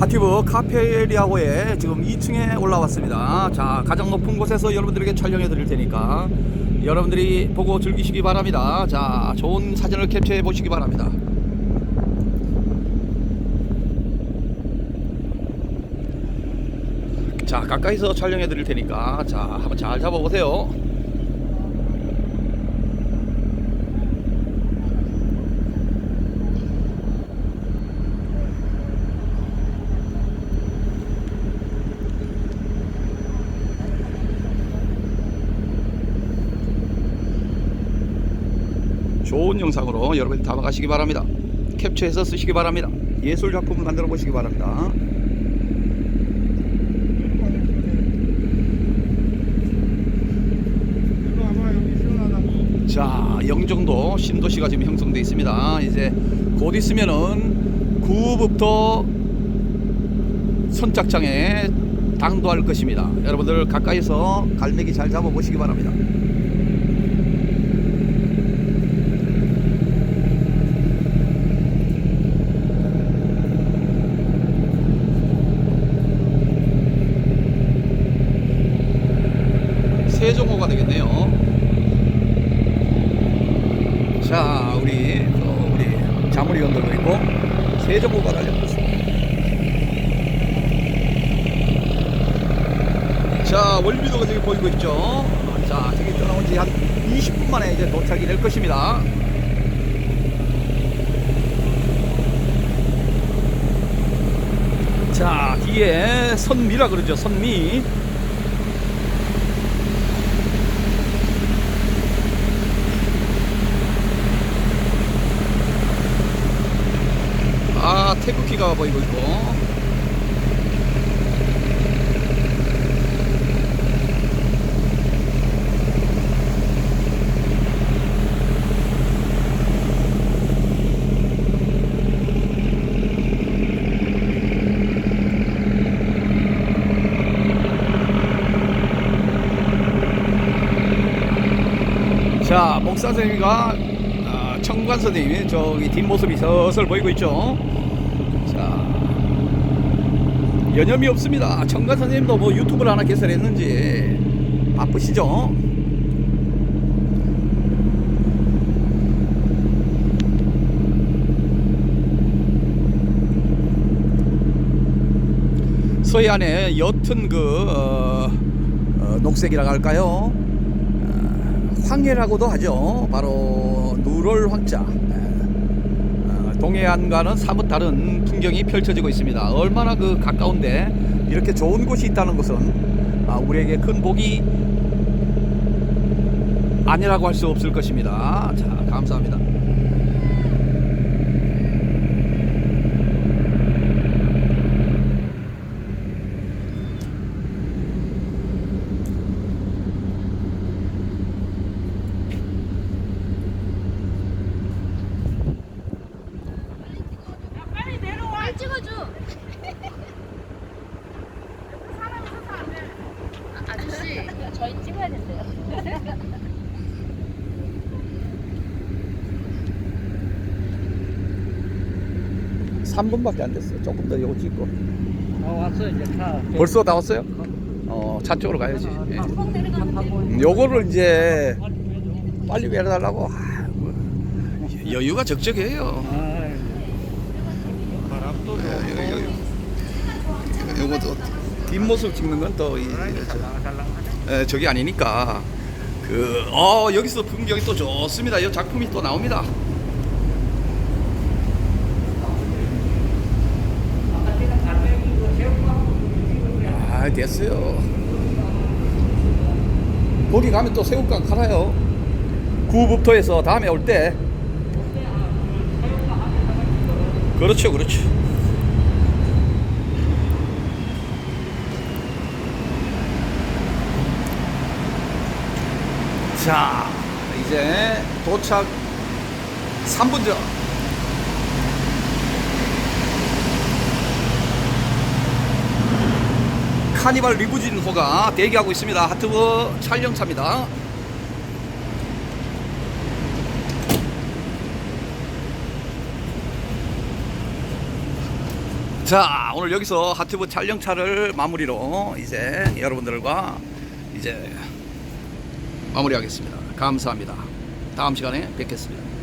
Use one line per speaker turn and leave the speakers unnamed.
하티브 카페리아호에 지금 2층에 올라왔습니다. 자, 가장 높은 곳에서 여러분들에게 촬영해 드릴 테니까 여러분들이 보고 즐기시기 바랍니다. 자, 좋은 사진을 캡처해 보시기 바랍니다. 자, 가까이서 촬영해 드릴 테니까 자, 한번 잘 잡아 보세요. 좋은 영상으로 여러분이 담아가시기 바랍니다. 캡처해서 쓰시기 바랍니다. 예술 작품을 만들어 보시기 바랍니다. 자, 영종도 신도시가 지금 형성되어 있습니다. 이제 곧 있으면은 구부터 선착장에 당도할 것입니다. 여러분들 가까이서 갈매기 잘 잡아 보시기 바랍니다. 세종호가 되겠네요. 자, 우리 또 우리 자무리 연들도 있고 세종호가 달려있습니다. 자, 월미도가 저기 보이고 있죠. 자, 저기 떠나온 지 한 20분 만에 이제 도착이 될 것입니다. 자, 뒤에 선미라 그러죠. 선미. 아, 태극기가 보이고 있고. 자, 목사 선생님과 아, 청관 선생님이 저기 뒷모습이 서슬 보이고 있죠. 자, 여념이 없습니다. 청관 선생님도 뭐 유튜브를 하나 개설했는지 바쁘시죠? 서해안에 옅은 그 어, 어, 녹색이라고 할까요? 어, 황해라고도 하죠. 바로 누럴 황자. 어, 동해안과는 사뭇 다른 풍경이 펼쳐지고 있습니다. 얼마나 그 가까운데 이렇게 좋은 곳이 있다는 것은 아, 우리에게 큰 복이 아니라고 할 수 없을 것입니다. 자, 감사합니다.
빨리 내려와. 찍어줘. 아, 저희 찍어야 된대요.
3분밖에 안 됐어요. 조금 더 이거 찍고.
어 왔어 이제 차
벌써 다 왔어요? 어, 차 쪽으로 가야지. 예.
내려가는데.
음, 요거를 이제 빨리 내려달라고 아, 뭐, 여유가 적적해요.
바람도
예, 요- 요- 요- 요것도 뒷모습 찍는 건 또 이, 저, 예, 저기 아니니까 그 어 여기서 풍경이 또 좋습니다. 이 작품이 또 나옵니다. 아 됐어요. 거기 가면 또 새우깡 팔아요. 구북터에서 다음에 올 때. 그렇죠, 그렇죠. 자, 이제 도착 3분 전. 카니발 리무진호가 대기하고 있습니다. 하트브 촬영차입니다. 자 오늘 여기서 하트브 촬영차를 마무리로 이제 여러분들과 이제 마무리하겠습니다. 감사합니다. 다음 시간에 뵙겠습니다.